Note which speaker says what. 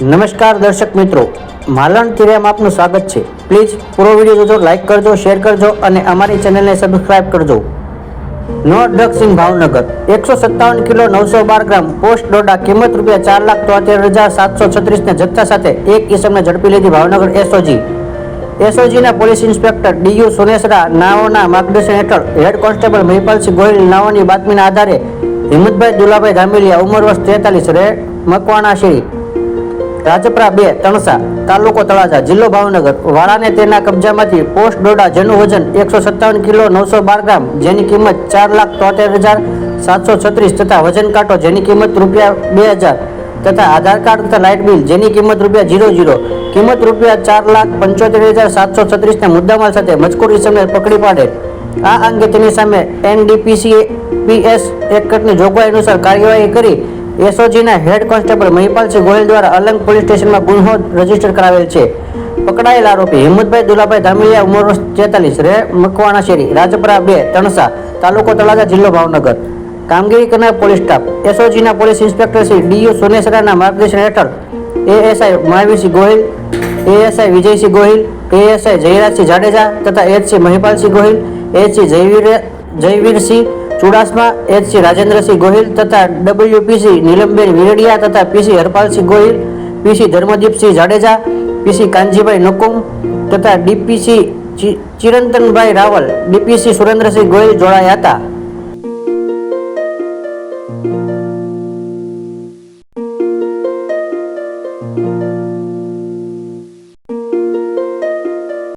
Speaker 1: નમસ્કાર દર્શક મિત્રો, માલણ તિરેમ આપનું સ્વાગત છે. પ્લીઝ પૂરો વીડિયો જોજો લાઇક કરજો, શેર કરજો અને અમારી ચેનલને સબસ્ક્રાઇબ કરજો. નો ડ્રગ્સ ઇન ભાવનગર, એકસો સત્તાવન કિલો નવસો બાર ગ્રામ પોસ્ટ ડોડા કિંમત રૂપિયા ચાર લાખ તોતેર હજાર સાતસો છત્રીસના જથ્થા સાથે એક ઇસમને ઝડપી લીધી Bhavnagar SOG. એસઓજીના police inspector D U Sunesara નાઓના માર્ગદર્શન હેઠળ હેડ કોન્સ્ટેબલ મહિપાલસિંહ ગોહિલ નાઓની બાતમીના આધારે હિંમતભાઈ દુલાભાઈ ધામેલિયા ઉંમર વર્ષ તેતાલીસ, રે મકવાણા શેરી. રાજપરા બે, તણસા તાલુકો તળાજા, જિલ્લો ભાવનગર. વાળાને તેના કબજામાંથી પોસ્ટ ડોડા જેનું વજન એકસો સત્તાવન કિલો નવસો બાર ગ્રામ, જેની કિંમત ચાર લાખ તોતેર હજાર સાતસો છત્રીસ તથા વજન કાંટો જેની કિંમત રૂપિયા બે હજાર તથા આધાર કાર્ડ તથા લાઇટ બિલ જેની કિંમત રૂપિયા જીરો જીરો કિંમત રૂપિયા ચાર લાખ પંચોતેર હજાર સાતસો છત્રીસના મુદ્દામાલ સાથે મજકૂર ઇસમને પકડી પાડે. આ અંગે તેની સામે એનડીપીસી પીએસ એકટની જોગવાઈ અનુસાર કાર્યવાહી કરી એસઓજીના હેડ કોન્સ્ટેબલ મહિપાલસિંહ ગોયલ દ્વારા અલંગ પોલીસ સ્ટેશનમાં ગુન્હો રજિસ્ટર કરાવેલ છે. પકડાયેલ આરોપી હિંમતભાઈ દુલાભાઈ ધામિલિયા ઉંમર તેતાલીસ રે મકવાણા શેરી, રાજપરા બે, તણસા તાલુકો તળાજા, જિલ્લો ભાવનગર. કામગીરી કરનાર police staff, એસઓજીના police inspector Shri D U સોનેસરાના માર્ગદર્શન હેઠળ ASI Mahavirsinh Gohil ASI Vijaysinh Gohil ASI Jayrajsinh Jadeja તથા HC Mahipalsinh Gohil HC Jayveer, Jayveersinh Chudasama HC Rajendrasinh Gohil તથા ડબલ્યુપીસી નીલમબેન વિરડિયા તથા પીસી હરપાલસિંહ ગોહિલ પીસી ધર્મદીપસિંહ જાડેજા પીસી કાનજીભાઈ નકુમ તથા ડીપીસી ચિરંતનભાઈ રાવલ ડીપીસી સુરેન્દ્રસિંહ ગોહિલ જોડાયા હતા.